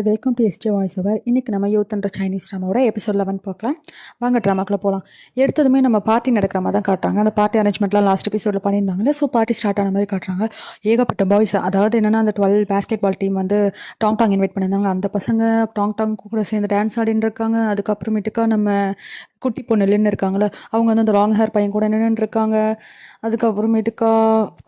All welcome to ST voice அவர் இன்றைக்கி நம்ம யூத்ன்ற சைனீஸ் ட்ராமாவோட எபிசோட் லெவன் பார்க்கலாம். வாங்க ட்ராமாக்குள்ளே போகலாம் எடுத்ததுமே நம்ம பார்ட்டி நடக்கிற மாதிரி தான் காட்டுறாங்க. அந்த பார்ட்டி அரேஞ்ச்மெண்ட்லாம் லாஸ்ட் எபிசோடில் பண்ணியிருந்தாங்களே ஸோ பார்ட்டி ஸ்டார்ட் ஆன மாதிரி காட்டுறாங்க. ஏகப்பட்ட பாய்ஸ் அதாவது என்னென்னா அந்த டுவெல் பேஸ்கெட் பால் டீம் வந்து டாங் டாங் இன்வைட் பண்ணியிருந்தாங்க. அந்த பசங்க டாங் டாங் கூட சேர்ந்து டான்ஸ் ஆடின்னு இருக்காங்க. அதுக்கப்புறமேட்டுக்கா நம்ம குட்டி பொண்ணு நின்று இருக்காங்களே அவங்க வந்து அந்த லாங் ஹேர் பையன் கூட நின்றுருக்காங்க அதுக்கப்புறமேட்டுக்கா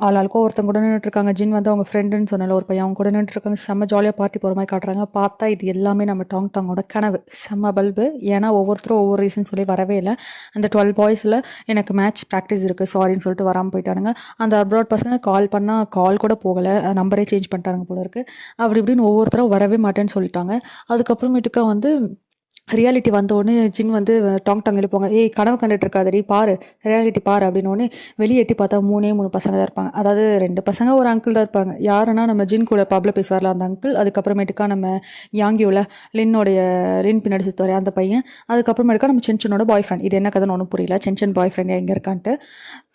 ஆள் ஆளுக்கும் ஒருத்தங்க கூட நின்றுட்டுருக்காங்க ஜின் வந்து அவங்க ஃப்ரெண்டுன்னு சொன்னால ஒரு பையன் அவங்க கூட நின்றுருக்காங்க செம்ம ஜாலியாக பார்ட்டி போகிற மாதிரி காட்டுறாங்க. பார்த்தா இது எல்லாமே நம்ம டாங் டாங்கோட கனவு. செம்ம பல்பு ஏன்னா ஒவ்வொருத்தரும் ஒவ்வொரு ரீசன் சொல்லி வரவே இல்லை. அந்த டுவெல் பாய்ஸில் எனக்கு மேட்ச் ப்ராக்டிஸ் இருக்குது சாரின்னு சொல்லிட்டு வராமல் போயிட்டானுங்க. அந்த அப்ராட் பசங்க கால் பண்ணால் கால் கூட போகலை. நம்பரே சேஞ்ச் பண்ணிட்டாங்க போல இருக்குது அப்படி இப்படின்னு ஒவ்வொருத்தரும் வரவே மாட்டேன்னு சொல்லிட்டாங்க. அதுக்கப்புறமேட்டுக்கா வந்து ரியாலிட்டி வந்த உடனே ஜின் வந்து டாங் டாங் எழுப்பாங்க ஏய் கனவு கண்டுட்டு இருக்காதடி பாரு. ரியாலிட்டி பாரு அப்படின்னு உடனே வெளியே எட்டி பார்த்தா மூணே மூணு பசங்க தான் இருப்பாங்க. அதாவது ரெண்டு பசங்க ஒரு அங்கிள் தான் இருப்பாங்க. யாருன்னா நம்ம ஜின் கூட பப்ல பேசுவார்ல அந்த அங்கிள் அதுக்கப்புறமேட்டுக்கா நம்ம யாங்கியோவில் லின்னோடைய லின் பின்னாடி சுற்றுவார் அந்த பையன். அதுக்கப்புறமேட்டுக்கா நம்ம சென்சனோட பாய் ஃப்ரெண்ட் இது என்ன கதைன்னு ஒன்றும் புரியல. சென்சன் பாய் ஃப்ரெண்ட் எங்கே இருக்கான்ட்டு.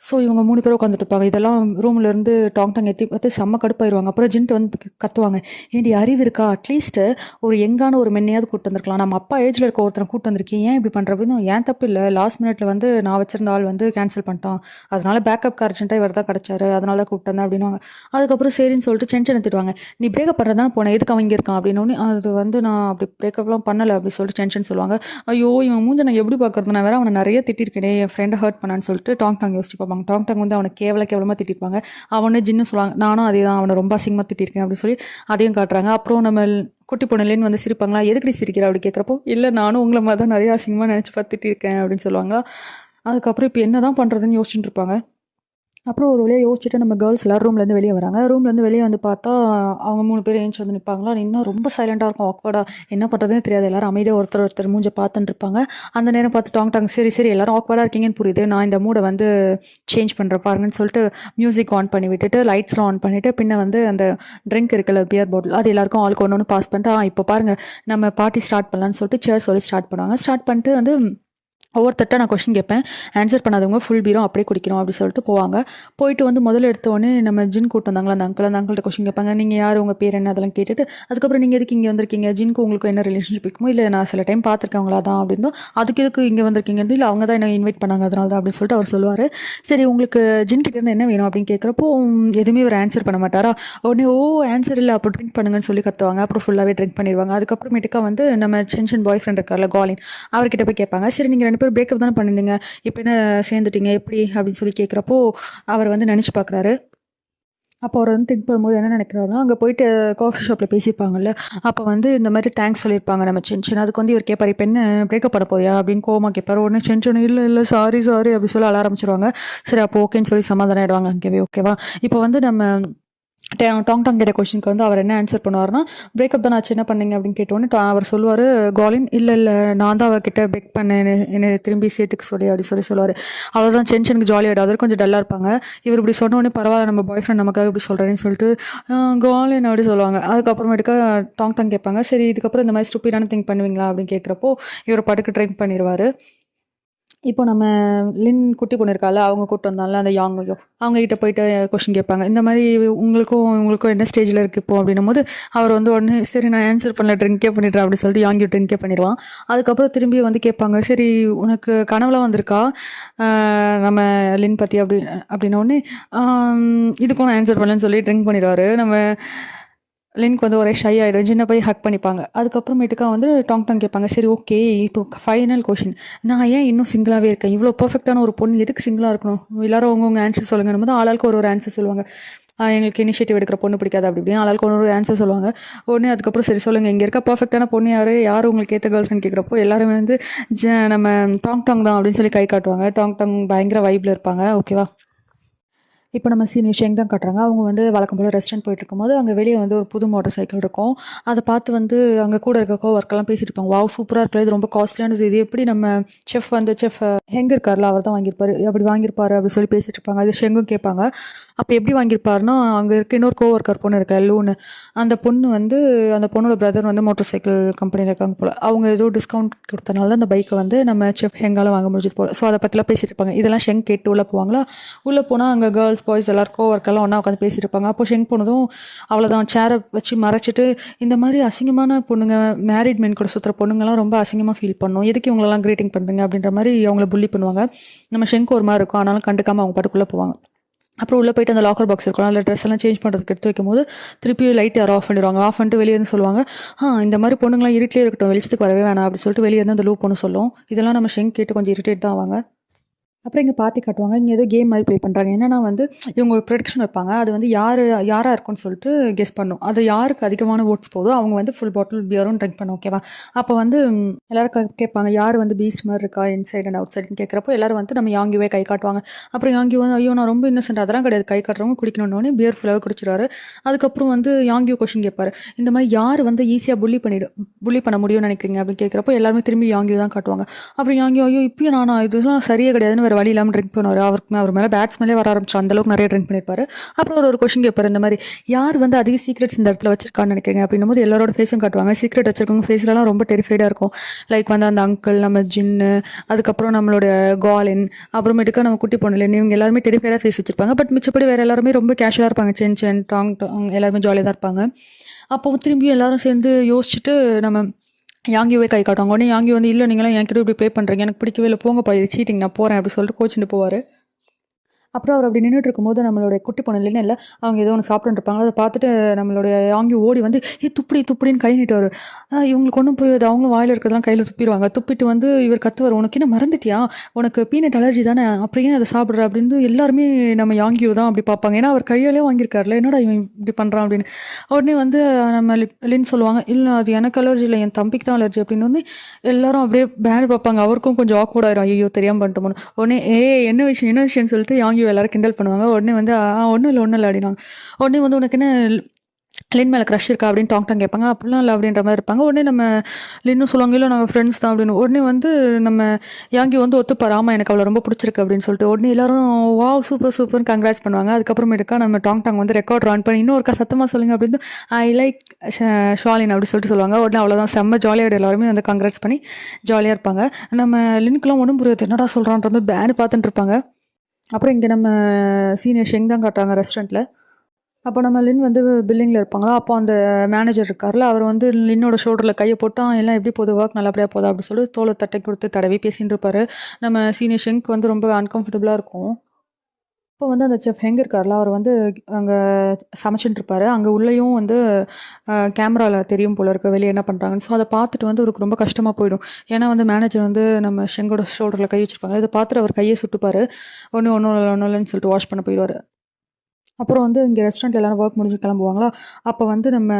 ஸோ இவங்க மூணு பேர் உட்காந்துட்டு இருப்பாங்க. இதெல்லாம் ரூம்ல இருந்து டாங் டாங் எத்தி பார்த்து செம்ம கடுப்பாயிருவாங்க. அப்புறம் ஜின்ட்டு வந்து கத்துவாங்க. ஏன்டி அறிவு இருக்கா? அட்லீஸ்ட் ஒரு எங்கான ஒரு மென்னையாவது கூப்பிட்டு வந்திருக்கலாம். நம்ம அப்பா ஏஜ்ல இருக்க ஒருத்தனை கூட்டு வந்திருக்கேன் ஏன் இப்படி பண்ணுற அப்படின்னு ஏன் தப்பு இல்லை? லாஸ்ட் மினிட்ல வந்து நான் வச்சிருந்த ஆள் வந்து கேன்சல் பண்ணிட்டான். அதனால பேக்கப் அர்ஜென்ட்டாக இவர் தான் கிடச்சாரு. அதனால தான் கூப்பிட்டு வந்தேன் அப்படின்னுவாங்க. அதுக்கப்புறம் சரின்னு சொல்லிட்டு சென்ஷன் எடுத்துடுவாங்க நீ பிரேக்கப் தான் போனேன் எதுக்கு அவங்க இருக்கான் அப்படின்னு அது வந்து நான் அப்படி பிரேக்கப்லாம் பண்ணலை அப்படி சொல்லிட்டு டென்ஷன் சொல்லுவாங்க. ஐயோ இவன் மூஞ்ச நான் எப்படி பார்க்கறது? நான் வேற அவனை நிறைய திட்டிருக்கேனே என் ஃப்ரெண்டை ஹர்ட் பண்ணான்னு சொல்லிட்டு டாங் டாங் யோசிச்சு பார்ப்பாங்க. டாங் டாங் வந்து அவனை கேவல கேவலமாக திட்டிருப்பாங்க. அவனே ஜின்னு சொல்லுவாங்க. நானும் அதே தான் அவனை ரொம்ப அசிங்கமாக திட்டிருக்கேன் அப்படின்னு சொல்லி அதையும் காட்டுறாங்க. அப்புறம் நம்ம குட்டி பொண்ணுலேன்னு வந்து சிரிப்பாங்களா? எதுக்கடி சிரிக்கிற அப்படி கேட்குறப்போ இல்லை நானும் உங்களை மாதிரி தான் நிறைய அசிங்கமாக நினச்சி பார்த்துட்டு இருக்கேன் அப்படின்னு சொல்லுவாங்க அதுக்கப்புறம் இப்போ என்ன தான் பண்ணுறதுன்னு யோசிச்சுட்டு இருப்பாங்க. அப்புறம் ஒரு வழியாக யோசிச்சுட்டு நம்ம கேர்ள்ஸ் எல்லாம் ரூம்லேருந்து வெளியே வராங்க. ரூம்லேருந்து வெளியே வந்து பார்த்தா அவங்க மூணு பேர் ஏஞ்சி வந்து நிற்பாங்களா இன்னும் ரொம்ப சைலண்டாக இருக்கும் ஆக்வர்டாக என்ன பண்ணுறதுன்னு தெரியாது. எல்லாரும் அமைதியாக ஒருத்தர் ஒருத்தர் மூஞ்சை பார்த்துட்டு இருப்பாங்க. அந்த நேரம் பார்த்து டாங் டாங் சரி சரி எல்லாரும் ஆக்வர்டாக இருக்கீங்கன்னு புரியுது. நான் இந்த மூடை வந்து சேஞ்ச் பண்ணுற பாருங்கன்னு சொல்லிட்டு மியூசிக் ஆன் பண்ணி விட்டுட்டு லைட்ஸ்லாம் ஆன் பண்ணிவிட்டு பின்ன வந்து அந்த ட்ரிங்க் இருக்குல்ல பியர் பாட்டில் அது எல்லாருக்கும் ஆளுக்கு ஒன்று ஒன்று பாஸ் பண்ணிட்டு ஆ இப்போ பாருங்கள் நம்ம பார்ட்டி ஸ்டார்ட் பண்ணலான்னு சொல்லிட்டு சேர் சொல்லி ஸ்டார்ட் பண்ணுவாங்க. ஸ்டார்ட் பண்ணிட்டு வந்து ஒவ்வொருத்தட்ட நான் கொஷின் கேட்பேன். ஆன்சர் பண்ணாதவங்க ஃபுல் பீரோ அப்படியே குடிக்கணும் அப்படி சொல்லிட்டு போவாங்க. போயிட்டு வந்து முதல்ல எடுத்தோடனே நம்ம ஜின் கூட்டு வந்தாங்களா? அந்த அங்கிள் அந்த அங்கிள்கிட்ட கொஷின் கேட்பாங்க. நீங்கள் யார்? உங்கள் பேர் என்ன? அதெல்லாம் கேட்டுட்டு அதுக்கப்புறம் நீங்கள் எதுக்கு இங்கே வந்திருக்கீங்க? ஜின்க்கு உங்களுக்கு என்ன ரிலேஷன்ஷிப் இருக்குமோ? இல்லை நான் சில டைம் பார்த்துருக்கேன் அவங்களா தான் அப்படின்னு அதுக்கு எதுக்கு இங்கே வந்திருக்கீங்கன்னு? இல்லை அவங்க தான் என்ன இன்வைட் பண்ணாங்க அதனால தான் அப்படின்னு சொல்லிட்டு அவர் சொல்லுவார். சரி உங்களுக்கு ஜின் கிட்டேருந்து என்ன வேணும்? அப்படின்னு கேட்குறப்போ எதுவுமே ஒரு ஆன்சர் பண்ண மாட்டாரா? உடனே ஓ ஆன்சர் இல்லை. அப்போ ட்ரிங்க் பண்ணுங்கன்னு சொல்லி கத்துவாங்க. அப்புறம் ஃபுல்லாகவே ட்ரிங்க் பண்ணிடுவாங்க. அதுக்கப்புறமேட்டுக்கா வந்து நம்ம சென்ஷன் பாய் ஃப்ரெண்ட் இருக்கார்ல காலின் அவர்கிட்ட போய் கேட்பாங்க. சரி நீங்கள் ரெண்டு பேரும் பிரேக்கப் தானே பண்ணிருந்தீங்க இப்போ என்ன சேர்ந்துட்டீங்க? எப்படி? அப்படின்னு சொல்லி கேட்குறப்போ அவர் வந்து நினச்சி பார்க்குறாரு அப்போ அவர் வந்து திங்க் பண்ணும்போது என்ன நினைக்கிறாருன்னா அங்கே போயிட்டு காஃபி ஷாப்பில் பேசியிருப்பாங்கல்ல அப்போ வந்து இந்த மாதிரி தேங்க்ஸ் சொல்லியிருப்பாங்க. நம்ம சென்ஷன் அதுக்கு வந்து இவர் கேட்பார் இப்போ என்ன பிரேக்கப் பண்ண போறியா? அப்படின்னு கோமா கேட்பார் உடனே சென்ஷன் இல்லை இல்லை சாரி சாரி அப்படின்னு சொல்லி அழ ஆரம்பிச்சிருவாங்க. சரி அப்போ ஓகேன்னு சொல்லி சமாதானம் ஆகிடுவாங்க அங்கேவே ஓகேவா இப்போ வந்து நம்ம டாங் டாங் கேட்ட கொஷினுக்கு வந்து அவர் என்ன ஆன்சர் பண்ணுவார்னா பிரேக்கப் தான் ஆச்சு என்ன பண்ணீங்க? அப்படின்னு கேட்டோன்னே அவர் சொல்லுவார் காலின் இல்லை இல்லை நான் தான் அவர்கிட்ட பெக் பண்ணேன் என்னை- திரும்பி சேர்த்துக்க சொல்லி அப்படின்னு சொல்லி சொல்லுவார். அவ்வளோதான் டென்ஷனுக்கு ஜாலியாகிடும் அவர் கொஞ்சம் டல்லாக இருப்பாங்க. இவர் இப்படி சொன்னோடனே பரவாயில்ல நம்ம பாய் ஃப்ரெண்ட் நமக்காக இப்படி சொல்கிறேன்னு சொல்லிட்டு காலின் அப்படி சொல்லுவாங்க. அதுக்கப்புறமேட்டுக்கா டாங் டாங் கேட்பாங்க. சரி இதுக்கப்புறம் இந்த மாதிரி ஸ்டூப்பிடான திங்க் பண்ணுவீங்களா? அப்படின்னு கேட்குறப்போ இவர் பாட்டுக்கு ட்ரிங்க் பண்ணிடுவார் இப்போ நம்ம லின் குட்டி பொண்ணு இருக்கால அவங்க கூப்பிட்டு வந்தால அந்த யாங்கையோ அவங்க கிட்ட போயிட்டு கொஷின் கேட்பாங்க. இந்த மாதிரி உங்களுக்கும் உங்களுக்கும் என்ன ஸ்டேஜில் இருக்குது இப்போ அப்படின்னும் போது அவர் வந்து உடனே சரி நான் ஆன்சர் பண்ணல ட்ரிங்கே பண்ணிடுறேன் அப்படின்னு சொல்லிட்டு யாங்கியோ ட்ரிங்கே பண்ணிடுவான். அதுக்கப்புறம் திரும்பி வந்து கேட்பாங்க சரி உனக்கு கனவுலாம் வந்திருக்கா? நம்ம லின் பற்றி அப்படி அப்படின்னோடனே இதுக்கும் நான் ஆன்சர் பண்ணலன்னு சொல்லி ட்ரிங்க் பண்ணிடுவார். நம்ம லின்க் வந்து ஒரே ஷை ஆகிடும் சின்ன போய் ஹக் பண்ணிப்பாங்க. அதுக்கப்புறமேட்டுக்கா வந்து டாங் டாங் கேட்பாங்க. சரி ஓகே இப்போ ஃபைனல் கொஷின் நான் ஏன் இன்னும் சிங்கிளாகவே இருக்கேன்? இவ்வளோ பர்ஃபெக்டான ஒரு பொண்ணு எதுக்கு சிங்கிளாக இருக்கணும்? எல்லாரும் அவங்கவுங்க ஆன்சர் சொல்லுங்கன்னு போது ஆளாளுக்கு ஒரு ஒரு ஆன்சர் சொல்லுவாங்க. எங்களுக்கு இனிஷியேட்டிவ் எடுக்கிற பொண்ணு பிடிக்காது அப்படி இப்படின்னு ஆளாளுக்கு ஒரு ஒரு ஆன்சர் சொல்லுவாங்க. உடனே அதுக்கப்புறம் சரி சொல்லுங்கள் இங்கே இருக்க பர்ஃபெக்டான பொண்ணு யார்? யார் உங்களுக்கு ஏற்ற கேர்ள் ஃப்ரெண்ட் கேட்குறப்போ எல்லாருமே வந்து ஜ நம்ம டாங் டாங் தான் அப்படின்னு சொல்லி கை காட்டுவாங்க. டாங் டாங் பயங்கர வைப்பில் இருப்பாங்க. ஓகேவா இப்போ நம்ம சீனியர் ஷேங் தான் கட்டுறாங்க. அவங்க வந்து வழக்கம் போல் ரெஸ்டாரண்ட் போயிட்டு இருக்கும்போது அங்கே வெளியே வந்து ஒரு புது மோட்டார் சைக்கிள் இருக்கும். அதை பார்த்து வந்து அங்கே கூட இருக்க கோ ஒர்க்கெல்லாம் பேசிட்டு இருப்பாங்க. வாவ் சூப்பராக இருக்கல இது ரொம்ப காஸ்ட்லியானது இது எப்படி நம்ம செஃப் வந்து செஃப் ஹெங் இருக்கார்ல அவர் தான் வாங்கியிருப்பாரு. அப்படி வாங்கியிருப்பாரு அப்படி சொல்லி பேசிட்டு இருப்பாங்க. அது ஷெங்கும் கேட்பாங்க. அப்போ எப்படி வாங்கியிருப்பாருன்னா அங்கே இருக்க இன்னொரு கோ ஒர்க்கர் பொண்ணு இருக்கா லூனு. அந்த பொண்ணு வந்து அந்த பொண்ணோட பிரதர் வந்து மோட்டர் சைக்கிள் கம்பெனியில் இருக்காங்க போல். அவங்க ஏதோ டிஸ்கவுண்ட் கொடுத்தனால தான் அந்த பைக்கை வந்து நம்ம செஃப் ஹெங்கால வாங்க முடிஞ்சது போல். ஸோ அதை பற்றிலாம் பேசிட்டு இருப்பாங்க. இதெல்லாம் ஷெங் கேட்டு உள்ளே போவாங்களா? உள்ளே போனால் அங்கே கேர்ள்ஸ் கேர்ள்ஸ் பாய்ஸ் எல்லாருக்கும் ஒர்க்கெல்லாம் ஒன்றா உட்காந்து பேசியிருப்பாங்க. அப்போ ஷெங் போனதும் அவ்வளோதான் சேரை வச்சு மறைச்சிட்டு இந்த மாதிரி அசிங்கமான பொண்ணுங்க மேரிட் மென் கூட சுற்றுற பொண்ணுங்கலாம் ரொம்ப அசிங்கமாக ஃபீல் பண்ணும். எதுக்கு இவங்களெல்லாம் கிரீட்டிங் பண்ணுறீங்க அப்படின்ற மாதிரி அவங்கள புள்ளி பண்ணுவாங்க. நம்ம ஷெங்க் ஒரு மாதிரி இருக்கும். ஆனாலும் கண்டுக்காமல் அவங்க பாட்டுக்குள்ளே போவாங்க. அப்புறம் உள்ளே போயிட்டு அந்த லாக்கர் பாக்ஸ் இருக்கும் அதில் ட்ரெஸ் எல்லாம் சேஞ்ச் பண்ணுறதுக்கு எடுத்து வைக்கும்போது திருப்பி லைட் யாரோ ஆஃப் பண்ணிடுவாங்க. ஆஃப் பண்ணிட்டு வெளியே இருந்து சொல்லுவாங்க ஆ இந்த மாதிரி பொண்ணுங்களாம் இருட்டிலே இருக்கட்டும் வெளிச்சத்துக்கு வரவே வேணாம் அப்படின்னு சொல்லிட்டு வெளியே இருந்து அந்த லூப் ஒன்று சொல்லும். இதெல்லாம் நம்ம ஷெங்க் கேட்டு கொஞ்சம் இரிட்டேட் தான் ஆவாங்க. அப்புறம் இங்கே பார்ட்டி காட்டுவாங்க. இங்கே ஏதோ கேம் மாதிரி ப்ளே பண்ணுறாங்க என்னென்னா வந்து இவங்க ஒரு ப்ரொடக்ஷன் வைப்பாங்க. அது வந்து யார் யாராக இருக்கும்னு சொல்லிட்டு கெஸ் பண்ணும். அது யாருக்கு அதிகமான ஓட்ஸ் போதோ அவங்க வந்து ஃபுல் பாட்டில் பியரும் ட்ரிங்க் பண்ணும் ஓகேவா அப்போ வந்து எல்லோரும் எல்லாரும் கேட்பாங்க யார் வந்து பீஸ்ட் மாதிரி இருக்கா இன்சைட் அண்ட் அவுட் சைடுன்னு கேட்குறப்போ எல்லாரும் வந்து நம்ம யாங்கிவே கை காட்டுவாங்க. அப்புறம் யாங்கி வந்து ஐயோ நான் ரொம்ப இன்னசென்ட் அதெல்லாம் கிடையாது. கை காட்டுறவங்க குடிக்கணுன்னே பியர் ஃபுல்லாகவே குடிச்சிருவாரு. அதுக்கப்புறம் வந்து யாங்கியோ கொஷின் கேட்பாரு. இந்த மாதிரி யார் வந்து ஈஸியாக புள்ளி பண்ணிடு புள்ளி பண்ண முடியும்னு நினைக்கிறீங்க? அப்படின்னு கேட்குறப்போ எல்லாருமே திரும்பி யாங்கியோ தான் காட்டுவாங்க. அப்புறம் யாங்கியோ ஐயோ இப்பயும் நானா? இதெல்லாம் சரியே கிடையாதுன்னு வேறு வழி இல்லாமல் ட்ரிங்க் பண்ணுவார். அவருக்கு அவர் மேலே பேட்ஸ் மேலே வர ஆரம்பிச்சு அந்த அளவுக்கு நிறைய ட்ரிங்க் பண்ணியிருப்பார் அப்புறம் ஒரு ஒரு கொஷின் கேட்பார். இந்த மாதிரி யார் வந்து அதிக சீக்ரெட்ஸ் இந்த இடத்துல வச்சிருக்கான்னு நினைக்கிறீங்க? அப்படின்னும் போது எல்லாரோட ஃபேஸும் காட்டுவாங்க. சீக்ரெட் வச்சிருக்கவங்க ஃபேஸ்லலாம் ரொம்ப டெரிஃபைடாக இருக்கும். லைக் வந்து அந்த அங்கிள் நம்ம ஜின்னு அதுக்கப்புறம் நம்மளோட காலின் அப்புறமேட்டுக்கா நம்ம குட்டி பொண்ணுல இவங்க எல்லாருமே டெரிஃபைடாக ஃபேஸ் வச்சிருப்பாங்க. பட் மிச்சப்படி வேறு எல்லாருமே ரொம்ப கேஷுவலாக இருப்பாங்க. சென் சென் டாங் டாங் எல்லாருமே ஜாலியாக தான் இருப்பாங்க. அப்போ திரும்பியும் எல்லாரும் சேர்ந்து யோசிச்சுட்டு நம்ம யாங்கிவே கை காட்டுவாங்க. உடனே யாங்கி வந்து இல்லை நீங்களாம் என்கிட்ட இப்படி ப்ளே பண்ணுறீங்க எனக்கு பிடிக்கவே இல்லை. போங்கப்பா இது சீட்டிங் நான் போகிறேன் அப்படி சொல்லிட்டு கோச்சிட்டு போவார். அப்புறம் அவர் அப்படி நின்றுட்டு இருக்கும்போது நம்மளுடைய குட்டி பொண்ணு இல்லைன்னு இல்லை அவங்க ஏதோ ஒன்று சாப்பிட்டுருப்பாங்க அதை பார்த்துட்டு நம்மளுடைய ஆங்கி ஓடி வந்து ஏ துப்படி துப்பிடின்னு கை நீட்டுவார். இவங்களுக்கு ஒன்றும் புரியாது. அவங்களும் வாயில் இருக்கிறதெல்லாம் கையில் துப்பிடுவாங்க. துப்பிட்டு வந்து இவர் கத்துவார் உனக்கு என்ன மறந்துட்டியா? உனக்கு பீனட் அலர்ஜி தானே? அப்படியே அதை சாப்பிட்ற? அப்படின்னு எல்லாருமே நம்ம யாங்கியோ தான் அப்படி பார்ப்பாங்க. ஏன்னா அவர் கையாலே வாங்கியிருக்காருல. என்னடா இவன் இப்படி பண்ணுறான் அப்படின்னு. உடனே வந்து நம்ம லிப்- சொல்லுவாங்க இல்லை அது எனக்கு அலர்ஜி இல்லை. என் தம்பிக்கு தான் அலர்ஜி அப்படின்னு வந்து எல்லாரும் அப்படியே பேன் பார்ப்பாங்க. அவருக்கும் கொஞ்சம் awkward ஆயிரும். ஐயோ தெரியாமல் பண்ணிட்டோம்னு உடனே ஏ என்ன விஷயம் என்ன விஷயம்னு சொல்லிட்டு யாங்கி எல்லோரும் கிண்டல் பண்ணுவாங்க. உடனே வந்து ஆ ஒன்றும் இல்லை ஒன்றும் இல்லை அப்படின்னாங்க உடனே வந்து உனக்கு என்ன லின் மேலே க்ரஷ் இருக்கா? அப்படின்னு டாங் டாங் கேட்பாங்க. அப்படிலாம் இல்லை அப்படின்ற மாதிரி இருப்பாங்க. உடனே நம்ம லின்னும் சொல்லுவாங்க இல்லை நாங்கள் ஃப்ரெண்ட்ஸ் தான் அப்படின்னு. உடனே வந்து நம்ம யாங்கி வந்து ஒத்துப்பார். ஆமாம் எனக்கு அவ்வளோ ரொம்ப பிடிச்சிருக்கு அப்படின்னு சொல்லிட்டு. உடனே எல்லாரும் வா சூப்பர் சூப்பர்னு கங்க்ராட்ஸ் பண்ணுவாங்க. அதுக்கப்புறமேட்டுக்கா நம்ம டாங் டாங் வந்து ரெக்கார்ட் ரன் பண்ணி இன்னொருக்கா சத்தமாக சொல்லுங்க அப்படின்னு ஐ லைக் ஷாலின் அப்படின்னு சொல்லிட்டு சொல்லுவாங்க. உடனே அவ்வளோதான் செம்ம ஜாலியாக எல்லாருமே வந்து கங்க்ராட்ஸ் பண்ணி ஜாலியாக இருப்பாங்க. நம்ம லின்க்குலாம் ஒன்றும் புரியாது என்னடா சொல்கிறான்ற மாதிரி பேனு பார்த்துட்டு இருப்பாங்க. அப்புறம் இங்கே நம்ம சீனியர் ஷெங் தான் காட்டுறாங்க ரெஸ்டாரண்ட்டில் அப்போ நம்ம லின் வந்து பில்லிங்கில் இருப்பாங்களா? அப்போ அந்த மேனேஜர் இருக்கார்ல அவர் வந்து லின்னோட ஷோல்டரில் கையை போட்டு எல்லாம் எப்படி போதும் ஒர்க் நல்லபடியாக போதா? அப்படின்னு சொல்லி தோலை தட்டை கொடுத்து தடவி பேசின்னு இருப்பார். நம்ம சீனியர் ஷெங்க் வந்து ரொம்ப அன்கம்ஃபர்டபுளாக இருக்கும். இப்போ வந்து அந்த செஃப் ஹெங் இருக்கார்ல அவர் வந்து அங்கே சமைச்சுட்டுருப்பார் அங்கே உள்ளேயும் வந்து கேமராவில் தெரியும் போல இருக்க. வெளியே என்ன பண்ணுறாங்கன்னு ஸோ அதை பார்த்துட்டு வந்து அவருக்கு ரொம்ப கஷ்டமாக போயிடும். ஏன்னா வந்து மேனேஜர் வந்து நம்ம ஷெங்கோட ஷோல்டரில் கை வச்சிருப்பாங்க. இதை பார்த்துட்டு அவர் கையை சுட்டுப்பார். ஒன்று ஒன்றும் இல்லை ஒன்றும் இல்லைன்னு சொல்லிட்டு வாஷ் பண்ண போயிடுவார். அப்புறம் வந்து இங்கே ரெஸ்டாரண்ட் எல்லாரும் ஒர்க் முடிஞ்சு கிளம்புவாங்களா? அப்போ வந்து நம்ம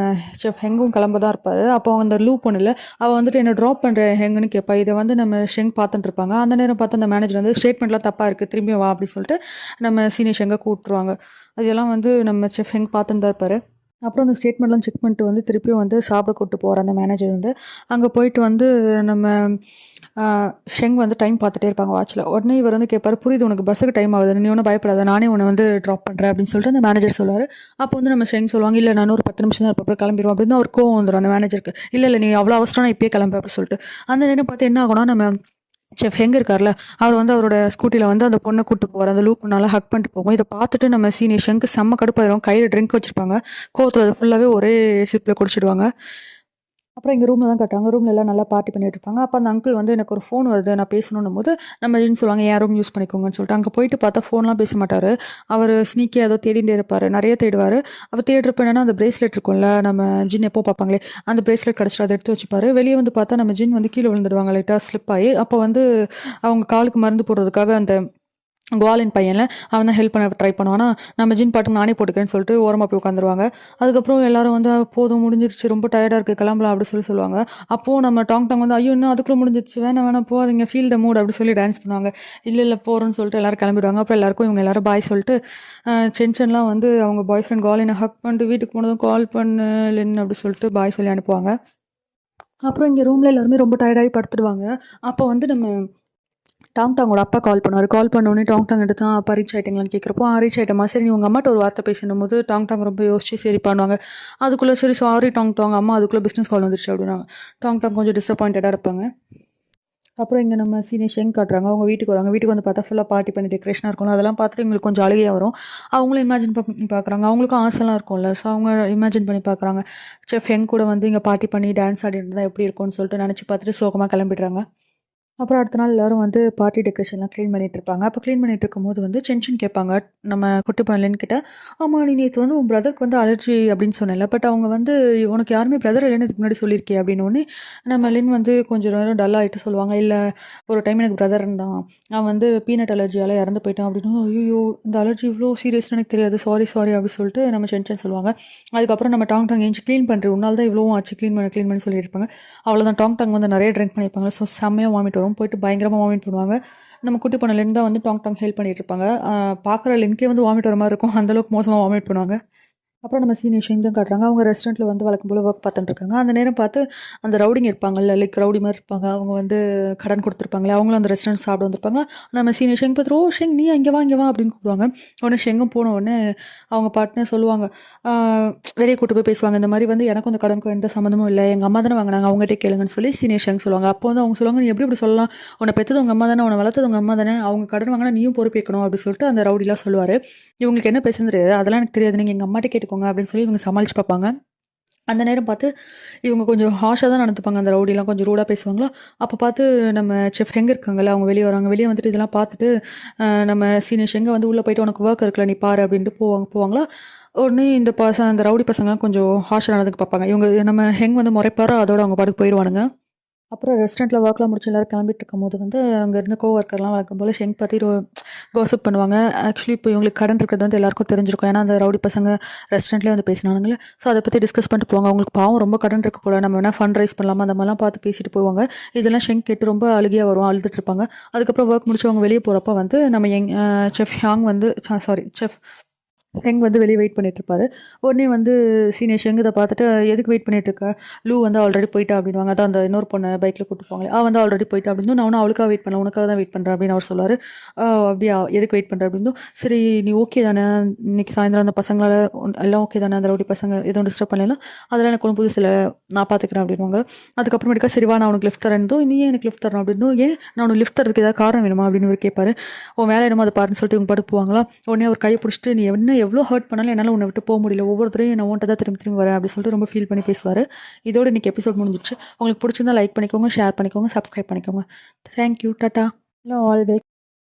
செஃப் ஹெங்கும் கிளம்ப தான் இருப்பார். அப்போ அந்த லூப் ஒன்று இல்லை அவள் வந்துட்டு என்ன ட்ராப் பண்ணுற ஹெங்குன்னு கேட்பா இதை வந்து நம்ம ஷெங் பார்த்துட்டு இருப்பாங்க. அந்த நேரம் பார்த்து அந்த மேனேஜர் வந்து ஸ்டேட்மெண்ட்லாம் தப்பாக இருக்குது திரும்பி வா அப்படின்னு சொல்லிட்டு நம்ம சீனியர் ஷெங்கை கூப்பிட்ருவாங்க அதெல்லாம் வந்து நம்ம செஃப் ஹெங் பார்த்துட்டு தான் இருப்பார். அப்புறம் அந்த ஸ்டேட்மெண்ட்லாம் செக் பண்ணிட்டு வந்து திருப்பியும் வந்து சாப்பிட கூப்பிட்டு போகிற அந்த மேனேஜர் வந்து அங்கே போயிட்டு வந்து நம்ம ஷெங் வந்து டைம் பார்த்துட்டே இருப்பாங்க வாட்சில் உடனே இவர் வந்து கேட்பார் புரியுது உனக்கு பஸ்ஸுக்கு டைம் ஆகுது நீ ஒன்றும் பயப்படாத நானே உன்னை வந்து ட்ராப் பண்ணுறேன் அப்படின்னு சொல்லிட்டு அந்த மேனேஜர் சொல்லுவார். அப்போ வந்து நம்ம ஷெங் சொல்லுவாங்க இல்லை நான் ஒரு பத்து நிமிஷம் தான் இருப்பப்போ அப்புறம் கிளம்பிடுவோம் அப்படின்னு அவர் கோவம் வந்துடும் அந்த மேனேஜருக்கு இல்லை இல்லை நீ அவ்வளோ அவசரம் நான் இப்பயே கிளம்பு அப்படின்னு சொல்லிட்டு. அந்த நேரம் பார்த்து என்ன ஆகும்னா நம்ம செஃப் எங்கே இருக்கார்ல அவர் வந்து அவரோட ஸ்கூட்டியில் வந்து அந்த பொண்ணை கூட்டு போவார் அந்த லூப் நல்லா ஹக் பண்ணிட்டு போகும். இதை பார்த்துட்டு நம்ம சீனியர் ஷெங்க்கு செம்ம கடுப்பாயிரும். கையில் ட்ரிங்க் வச்சுருப்பாங்க. கோவத்தில் அதை ஃபுல்லாகவே ஒரே சிப்பில் குடிச்சிடுவாங்க. அப்புறம் எங்கள் ரூமில் தான் கட்டுவாங்க. ரூமில் எல்லாம் நல்லா பார்ட்டி பண்ணிட்டு இருப்பாங்க அப்போ அந்த அங்கிள் வந்து எனக்கு ஒரு ஃபோன் வருது. நான் பேசணும்னும் போது நம்ம என்ன சொல்லுவாங்க. என் ரூம் யூஸ் பண்ணிக்கோங்கன்னு சொல்லிட்டு. அங்கே போயிட்டு பார்த்தா ஃபோன்லாம் பேச மாட்டார். அவர் ஸ்னீக்கியாக ஏதோ தேடிட்டே இருப்பார். நிறைய தேடுவார். அவர் தேடுறப்ப என்னன்னா அந்த பிரேஸ்லெட் இருக்கும்ல நம்ம ஜின் எப்போ பார்ப்பாங்களே அந்த பிரேஸ்லெட் கிடச்சிட்டு அதை எடுத்து வச்சுப்பாரு. வெளியே வந்து பார்த்தா நம்ம ஜின் வந்து கீழே விழுந்துடுவாங்க. லைட்டாக ஸ்லிப் ஆகி அப்போ வந்து அவங்க காலுக்கு மருந்து போடுறதுக்காக அந்த குவாலின் பையன்ல அவன் தான் ஹெல்ப் பண்ண ட்ரை பண்ணுவானா நம்ம ஜின் பாட்டுக்கு நானே போட்டுக்கிறேன்னு சொல்லிட்டு ஓரமாக போய் உட்காந்துருவாங்க அதுக்கப்புறம் எல்லாரும் வந்து போதும் முடிஞ்சிருச்சு ரொம்ப டயர்டாக இருக்குது கிளம்பலாம் அப்படி சொல்லி சொல்லுவாங்க. அப்போது நம்ம டாங் டாங் வந்து ஐயோ இன்னும் அதுக்குள்ளே முடிஞ்சிருச்சு வேணாம் வேணாம் போகாதீங்க ஃபீல் த மூட் அப்படி சொல்லி டான்ஸ் பண்ணுவாங்க. இல்லை இல்லை போகிறோன்னு சொல்லிட்டு எல்லாரும் கிளம்பிடுவாங்க. அப்புறம் எல்லாருக்கும் இவங்க எல்லாரும் பாய் சொல்லிட்டு சென்ஷன்லாம் வந்து அவங்க பாய் ஃப்ரெண்ட் காலினை ஹக் பண்ணிட்டு வீட்டுக்கு போனதும் கால் பண்ணு இல்லைன்னு அப்படி சொல்லிட்டு பாய் சொல்லி அனுப்புவாங்க. அப்புறம் இங்கே ரூமில் எல்லாருமே ரொம்ப டயர்டாகி படுத்துடுவாங்க. அப்போ வந்து நம்ம டாங் டாங்கோட அப்பா கால் பண்ணுவார். கால் பண்ண உடனே டாங் டாங் எடுத்து அப்பா ரீச் ஆகிட்டீங்களான்னு கேட்குறப்போ ஆ ரீச் ஆகிட்டமா சரி நீ உங்கள் அம்மாட்ட ஒரு வார்த்தை பேசணும் போது டாங் டாங் ரொம்ப யோசிச்சு சரி பண்ணுவாங்க அதுக்குள்ளே சரி சாரி டாங் டாங் அம்மா அதுக்குள்ளே பிஸ்னஸ் கால் வந்துருச்சு அப்படின்னாங்க டாங் டாங் கொஞ்சம் டிசப்பாயின்டாக இருப்பாங்க. அப்புறம் இங்கே நம்ம சீனியர் ஷெங் காட்டுறாங்க? அவங்க வீட்டுக்கு வராங்க. வீட்டுக்கு வந்து பார்த்தா ஃபுல்லாக பார்ட்டி பண்ணி டெக்கரேஷனாக இருக்கும் அதெல்லாம் பார்த்துட்டு எங்களுக்கு கொஞ்சம் அழுகையாக வரும். அவங்களும் இமேஜின் பண்ணி பார்க்குறாங்க. அவங்களுக்கும் ஆசைலாம் இருக்கும்ல. ஸோ அவங்க இமேஜின் பண்ணி பார்க்குறாங்க. செஃப் ஹெங் கூட வந்து இங்கே பார்ட்டி பண்ணி டான்ஸ் ஆடிட்டு இருந்தால் எப்படி இருக்கும்னு சொல்லிட்டு நினச்சி பார்த்துட்டு சோகமாக கிளம்பிடுறாங்க. அப்புறம் அடுத்த நாள் எல்லாரும் வந்து பார்ட்டி டெக்கரேஷன்லாம் க்ளீன் பண்ணிட்டு இருப்பாங்க. அப்போ க்ளீன் பண்ணிட்டு இருக்கும்போது வந்து சென்ஷன் கேட்பாங்க. நம்ம கொட்டு பண்ணலன்னு கிட்ட ஆமாம் நீ நேற்று வந்து உன் பிரதருக்கு வந்து அலர்ஜி அப்படின்னு சொன்னல பட் அவங்க வந்து உனக்கு யாருமே பிரதர் இல்லைன்னு இதுக்கு முன்னாடி சொல்லியிருக்கே அப்படின்னு ஒன்று நம்ம லின் வந்து கொஞ்சம் நேரம் டல் ஆகிட்டு சொல்லுவாங்க. இல்லை ஒரு டைம் எனக்கு பிரதர் இருந்தான். அவன் வந்து பீனட் அலர்ஜியால் இறந்து போயிட்டான் அப்படின்னு. ஐயோ இந்த அலர்ஜி இவ்வளோ சீரியஸ்னு எனக்கு தெரியாது. சாரி சாரி அப்படின்னு சொல்லிட்டு நம்ம சென்ஷன் சொல்லுவாங்க. அதுக்கப்புறம் நம்ம டாங் டாங் ஏஞ்சி க்ளீன் பண்ணுறேன் உன்னால் தான் இவ்வளோ ஆச்சு. க்ளீன் பண்ண க்ளீன் பண்ணி சொல்லியிருப்பாங்க அவ்வளோதான் டாங் டாங் வந்து நிறைய ட்ரிங்க் பண்ணியிருப்பாங்க. ஸோ செம்மையாக வாமிட் வரும். போயிட்டு பயங்கரமாக வாமிட் பண்ணுவாங்க. நம்ம குட்டி பண்ண தான் வந்து டாங் டாங் ஹெல்ப் பண்ணிட்டு இருப்பாங்க. பார்க்குற லின்கே வந்து வாமிட் வர மாதிரி இருக்கும். அந்தளவுக்கு மோசமாக வாமிட் பண்ணுவாங்க. அப்புறம் நம்ம சீனியர் ஷெங் தான் காட்டுறாங்க. அவங்க ரெஸ்டாரண்ட்டில் வந்து வழக்கம் போல் ஒர்க் பார்த்துட்டு இருக்காங்க. அந்த நேரம் பார்த்து அந்த ரவுடிங் இருப்பாங்கல்ல லைக் ரவுடி மாதிரி இருப்பாங்க. அவங்க வந்து கடன் கொடுத்துருப்பாங்களே அவங்களும் அந்த ரெஸ்டாரண்ட் சாப்பிட வந்திருப்பாங்க. நம்ம சீனியர் ஷேங் பார்த்து ஓ ஷேங் நீ அங்கே வா இங்கே வா அப்படின்னு கூப்பிடுவாங்க. உடனே ஷெங்கும் போன உடனே அவங்க பாட்டுன்னு சொல்லுவாங்க வெளியே கூட்டு போய் பேசுவாங்க. இந்த மாதிரி வந்து எனக்கும் அந்த கடனுக்கும் எந்த சம்மந்தமும் இல்லை. எங்கள் அம்மா தானே வாங்கினாங்க. அவங்ககிட்ட கேளுங்கன்னு சொல்லி சீனியர் ஷேங் சொல்லுவாங்க. அப்போ வந்து அவங்க சொல்லுவாங்க நீ எப்படி இப்படி சொல்லலாம்? உன்னை பெற்றது உங்கள் அம்மா தானே. உன்னை வளர்த்தது உங்கள் அம்மா தானே. அவங்க கடன் வாங்கினா நீயும் பொறுப்பேற்கணும் அப்படின்னு சொல்லிட்டு அந்த ரவுடிலாம் சொல்லுவார். இவங்களுக்கு என்ன பேசுன்னு தெரியாது. அதெல்லாம் எனக்கு தெரியாது. நீங்கள் எங்கள் அம்மாட்ட போங்க அப்படின்னு சொல்லி இவங்க சமாளிச்சு பார்ப்பாங்க. அந்த நேரம் பார்த்து இவங்க கொஞ்சம் ஹாஷாக தான் நடந்துப்பாங்க. அந்த ரவுடிலாம் கொஞ்சம் ரூடாக பேசுவாங்களா? அப்போ பார்த்து நம்ம செஃப் எங்கே இருக்காங்களா அவங்க வெளியே வராங்க. வெளியே வந்துட்டு இதெல்லாம் பார்த்துட்டு நம்ம சீனியர் எங்கே வந்து உள்ளே போயிட்டு உனக்கு ஒர்க் இருக்கல நீ பாரு அப்படின்ட்டு போவாங்க போவாங்களா? உடனே இந்த பசங்க அந்த ரவுடி பசங்கலாம் கொஞ்சம் ஹாஷாக நடந்துக்கு பார்ப்பாங்க. இவங்க நம்ம ஹெங் வந்து முறைப்பாரோ அதோட அவங்க பாட்டுக்கு போயிடுவானுங்க அப்புறம் ரெஸ்டாரண்ட்டில் ஒர்க்லாம் முடிச்சு எல்லாரும் கிளம்பிட்டு இருக்கும்போது வந்து அங்கே இருந்த கோ ஒர்க்கர்லாம் வழக்கம் போல் ஷெங் பற்றி கோசப் பண்ணுவாங்க. ஆக்சுவலி இப்போ இவங்களுக்கு கடன் இருக்கிறது வந்து எல்லாருக்கும் தெரிஞ்சிருக்கும். ஏன்னா அந்த ரவுடி பசங்க ரெஸ்டாரண்ட்லேயே வந்து பேசினானுங்களே ஸோ அதை பற்றி டிஸ்கஸ் பண்ணிட்டு போவாங்க. அவங்களுக்கு பாவம் ரொம்ப கடன் இருக்க போல. நம்ம வேணால் ஃபண்ட் ரைஸ் பண்ணலாமா? அந்த மாதிரிலாம் பார்த்து பேசிட்டு போவாங்க. இதெல்லாம் ஷெங் கேட்டு ரொம்ப அழுகியாக வரும். அழுதுட்டு இருப்பாங்க. அதுக்கப்புறம் ஒர்க் முடிச்சு அவங்க வெளியே போகிறப்ப வந்து நம்ம எங் செஃப் ஹாங் வந்து சாரி செஃப் ஹெங் வந்து வெளியே வெயிட் பண்ணிகிட்டு இருப்பார் உடனே வந்து சீனியர் ஷெங் இதை பார்த்துட்டு எதுக்கு வெயிட் பண்ணிட்டு இருக்கா லூ வந்து ஆல்ரெடி போயிட்டா அப்படின்வாங்க அதான் அந்த இன்னொரு பொண்ணை பைக்கில் கூட்டு போவாங்களே அவள் வந்து ஆல்ரெடி போயிட்டா அப்படின்னு நான் ஒன்றும் அவளுக்காக வெயிட் பண்ண உனக்காக தான் வெயிட் பண்ணுறேன் அப்படின்னு அவர் சொல்லுவார். அப்படியா? எதுக்கு வெயிட் பண்ணுற அப்படின்னு சரி நீ ஓகே தானே? இன்னைக்கு சாயந்தரம் அந்த பசங்களால் எல்லாம் ஓகே தானே? அந்த ரவுடி பசங்க எதுவும் டிஸ்டர்ப் பண்ணலாம் அதெல்லாம் எனக்கு ஒன்றும் புதுசில் நான் பார்த்துக்கிறேன் அப்படின்வாங்க அதுக்கப்புறமேட்டுக்கா சரிவா நான் உனக்கு லிஃப்ட் தரேன். நீ ஏன் எனக்கு லிஃப்ட் தரணும் அப்படின்னு ஏன்? நான் உனக்கு லிஃப்ட் தரதுக்கு ஏதாவது காரணம் வேணுமா? அப்படின்னு இவர் கேட்பாரு. உன் வேலை என்னமோ அதை பாருன்னு சொல்லிட்டு இவங்க படுப்புவாங்களா போவாங்களா? உடனே அவர் கையை பிடிச்சிட்டு நீ என்ன எவ்வளோ ஹர்ட் பண்ணாலும் என்னால் உன்னை விட்டு போக முடியல. ஒவ்வொருத்தரையும் நான் உன்ட்ட தான் திரும்பி திரும்பி வரேன் அப்படி சொல்லிட்டு ரொம்ப ஃபீல் பண்ணி பேசுவார். இதோட இன்னைக்கு எபிசோட் முடிஞ்சிச்சு உங்களுக்கு பிடிச்சிருந்தா லைக் பண்ணிக்கோங்க ஷேர் பண்ணிக்கோங்க சப்ஸ்கிரைப் பண்ணிக்கோங்க. Thank you tata always